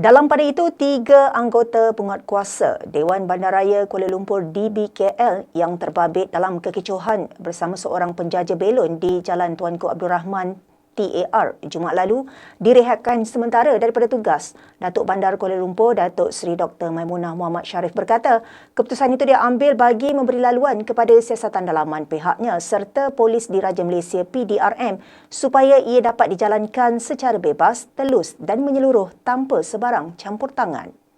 Dalam pada itu, tiga anggota penguatkuasa Dewan Bandaraya Kuala Lumpur DBKL yang terbabit dalam kekecohan bersama seorang penjaja belon di Jalan Tuanku Abdul Rahman TAR Jumaat lalu direhatkan sementara daripada tugas. Datuk Bandar Kuala Lumpur, Datuk Seri Dr. Maimunah Muhammad Sharif berkata, keputusan itu diambil bagi memberi laluan kepada siasatan dalaman pihaknya serta Polis Diraja Malaysia PDRM supaya ia dapat dijalankan secara bebas, telus dan menyeluruh tanpa sebarang campur tangan.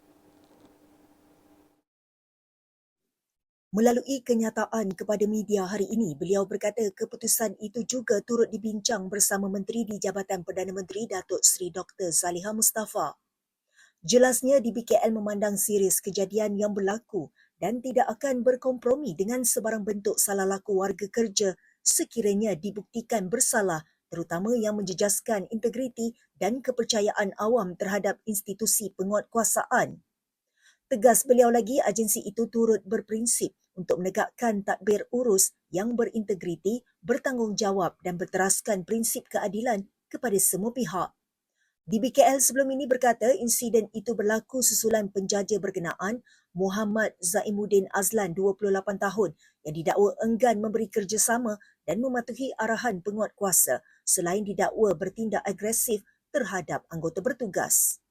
Melalui kenyataan kepada media hari ini, beliau berkata keputusan itu juga turut dibincang bersama Menteri di Jabatan Perdana Menteri Datuk Seri Dr. Zaliha Mustafa. Jelasnya di BKL memandang serius kejadian yang berlaku dan tidak akan berkompromi dengan sebarang bentuk salah laku warga kerja sekiranya dibuktikan bersalah terutama yang menjejaskan integriti dan kepercayaan awam terhadap institusi penguatkuasaan. Tegas beliau lagi, agensi itu turut berprinsip untuk menegakkan takbir urus yang berintegriti, bertanggungjawab dan berteraskan prinsip keadilan kepada semua pihak. Di BKL sebelum ini berkata insiden itu berlaku susulan penjaja berkenaan Muhammad Zaimuddin Azlan 28 tahun yang didakwa enggan memberi kerjasama dan mematuhi arahan penguat kuasa selain didakwa bertindak agresif terhadap anggota bertugas.